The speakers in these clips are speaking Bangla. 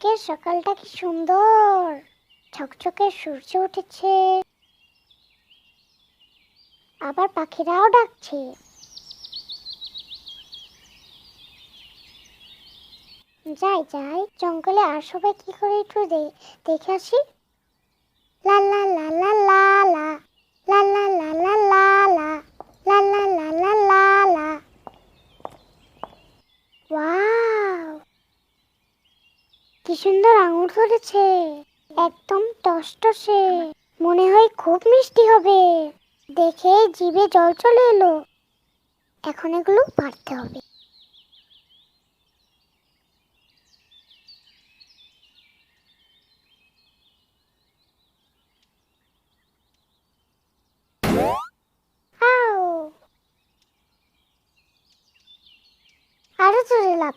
সকালটা কি সুন্দর? ঝকঝকে সূর্য উঠেছে। আবার পাখিরাও ডাকছে। যাই যাই, জঙ্গলে আর সবাই কি করে একটু দেখে আসি। কি সুন্দর আঙুর ধরেছে। একদম টসটসে। মনে হয় খুব মিষ্টি হবে। দেখে জিভে জল চলে এলো। এখন এগুলো পারতে হবে। আরও জোরে লাভ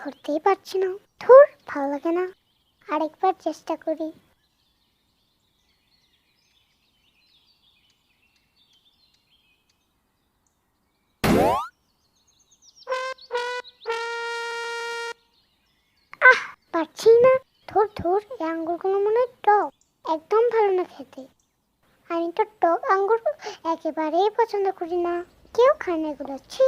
ধরতেই পারছি না। ধুর, ভালো লাগে না। আরেকবার চেষ্টা করি। আহ, পারছি না। ধুর ধুর, এই আঙ্গুরগুলো মনে হয় টক। একদম ভালো না খেতে। আমি তো টক আঙ্গুর একেবারেই পছন্দ করি না। কেউ খায় না এগুলো। ছি